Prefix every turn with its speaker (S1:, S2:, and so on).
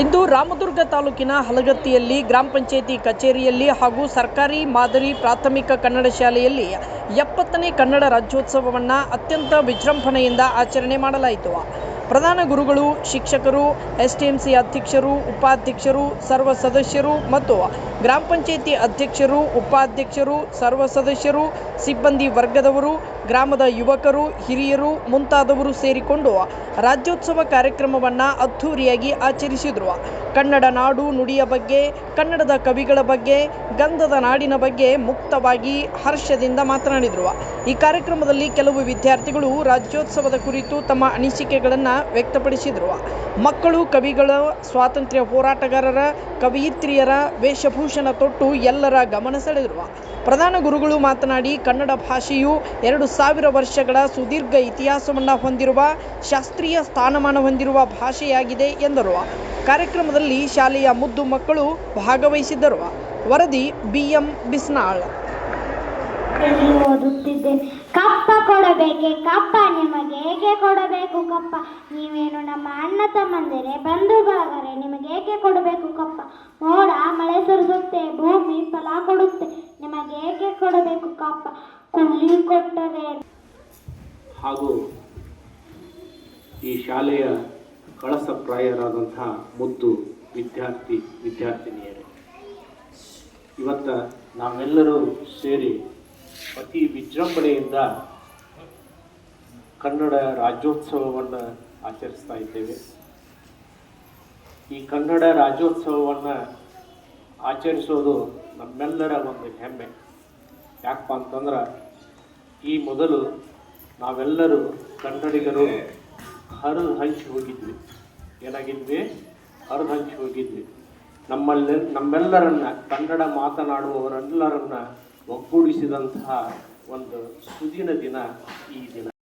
S1: ಇಂದು ರಾಮದುರ್ಗ ತಾಲೂಕಿನ ಹಲಗತ್ತಿಯಲ್ಲಿ ಗ್ರಾಮ ಪಂಚಾಯಿತಿ ಕಚೇರಿಯಲ್ಲಿ ಹಾಗೂ ಸರ್ಕಾರಿ ಮಾದರಿ ಪ್ರಾಥಮಿಕ ಕನ್ನಡ ಶಾಲೆಯಲ್ಲಿ ಎಪ್ಪತ್ತನೇ ಕನ್ನಡ ರಾಜ್ಯೋತ್ಸವವನ್ನು ಅತ್ಯಂತ ವಿಜೃಂಭಣೆಯಿಂದ ಆಚರಣೆ ಮಾಡಲಾಯಿತು. ಪ್ರಧಾನ ಗುರುಗಳು, ಶಿಕ್ಷಕರು ಎಸ್ಟಿಎಂಸಿ ಅಧ್ಯಕ್ಷರು, ಉಪಾಧ್ಯಕ್ಷರು, ಸರ್ವ ಸದಸ್ಯರು ಮತ್ತು ಗ್ರಾಮ ಪಂಚಾಯಿತಿ ಅಧ್ಯಕ್ಷರು, ಉಪಾಧ್ಯಕ್ಷರು, ಸರ್ವ ಸದಸ್ಯರು ಸಿಬ್ಬಂದಿ ವರ್ಗದವರು, ಗ್ರಾಮದ ಯುವಕರು, ಹಿರಿಯರು ಮುಂತಾದವರು ಸೇರಿಕೊಂಡು ರಾಜ್ಯೋತ್ಸವ ಕಾರ್ಯಕ್ರಮವನ್ನು ಅದ್ಧೂರಿಯಾಗಿ ಆಚರಿಸಿದರು. ಕನ್ನಡ ನಾಡು ನುಡಿಯ ಬಗ್ಗೆ, ಕನ್ನಡದ ಕವಿಗಳ ಬಗ್ಗೆ, ಗಂಧದ ನಾಡಿನ ಬಗ್ಗೆ ಮುಕ್ತವಾಗಿ ಹರ್ಷದಿಂದ ಮಾತನಾಡಿದರು. ಈ ಕಾರ್ಯಕ್ರಮದಲ್ಲಿ ಕೆಲವು ವಿದ್ಯಾರ್ಥಿಗಳು ರಾಜ್ಯೋತ್ಸವದ ಕುರಿತು ತಮ್ಮ ಅನಿಸಿಕೆಗಳನ್ನು ವ್ಯಕ್ತಪಡಿಸಿದರು. ಮಕ್ಕಳು, ಕವಿಗಳ, ಸ್ವಾತಂತ್ರ್ಯ ಹೋರಾಟಗಾರರ, ಕವಿಯಿತ್ರಿಯರ, ವೇಷಭೂಷಣ ತೊಟ್ಟು ಎಲ್ಲರ ಗಮನ ಸೆಳೆದರು. ಪ್ರಧಾನ ಗುರುಗಳು ಮಾತನಾಡಿ, ಕನ್ನಡ ಭಾಷೆಯು ಎರಡು ಸಾವಿರ ವರ್ಷಗಳ ಸುದೀರ್ಘ ಇತಿಹಾಸವನ್ನು ಹೊಂದಿರುವ, ಶಾಸ್ತ್ರೀಯ ಸ್ಥಾನಮಾನ ಹೊಂದಿರುವ ಭಾಷೆಯಾಗಿದೆ ಎಂದರು. ಕಾರ್ಯಕ್ರಮದಲ್ಲಿ ಶಾಲೆಯ ಮುದ್ದು ಮಕ್ಕಳು ಭಾಗವಹಿಸಿದ್ದರು. ವರದಿ ಬಿ ಎಂ ಬಿಸ್ನಾಳ್
S2: ಕಪ್ಪ ಕೊಡಬೇಕೆ? ಕಪ್ಪ ನಿಮಗೆ ಹೇಗೆ ಕೊಡಬೇಕು ಕಪ್ಪ? ನೀವೇನು ನಮ್ಮ ಅಣ್ಣ ತಮ್ಮಂದಿರೆ? ಬಂಧುಗಳಾದರೆ ನಿಮಗೆ ಏಕೆ ಕೊಡಬೇಕು ಕಪ್ಪ? ಮೋಡ ಮಳೆ ಸುರಿಸುತ್ತೆ, ಭೂಮಿ ಫಲ ಕೊಡುತ್ತೆ. ಕೊಟ್ಟರೆ.
S3: ಹಾಗೂ ಈ ಶಾಲೆಯ ಕಳಸಪ್ರಾಯರಾದಂತಹ ಮುದ್ದು ವಿದ್ಯಾರ್ಥಿ, ವಿದ್ಯಾರ್ಥಿನಿಯರೇ, ಇವತ್ತ ನಾವೆಲ್ಲರೂ ಸೇರಿ ಅತಿ ವಿಜೃಂಭಣೆಯಿಂದ ಕನ್ನಡ ರಾಜ್ಯೋತ್ಸವವನ್ನು ಆಚರಿಸ್ತಾ ಇದ್ದೇವೆ. ಈ ಕನ್ನಡ ರಾಜ್ಯೋತ್ಸವವನ್ನು ಆಚರಿಸೋದು ನಮ್ಮೆಲ್ಲರ ಒಂದು ಹೆಮ್ಮೆ. ಯಾಕಪ್ಪ ಅಂತಂದ್ರೆ ಈ ಮೊದಲು ನಾವೆಲ್ಲರೂ ಕನ್ನಡಿಗರು ಹರಿದು ಹಂಚಿ ಹೋಗಿದ್ವಿ. ಏನಾಗಿದ್ವಿ? ಹರಿದು ಹಂಚಿ ಹೋಗಿದ್ವಿ. ನಮ್ಮಲ್ಲಿ, ನಮ್ಮೆಲ್ಲರನ್ನ, ಕನ್ನಡ ಮಾತನಾಡುವವರೆಲ್ಲರನ್ನ ಒಗ್ಗೂಡಿಸಿದಂತಹ ಒಂದು ಸುದಿನ ದಿನ ಈ ದಿನ.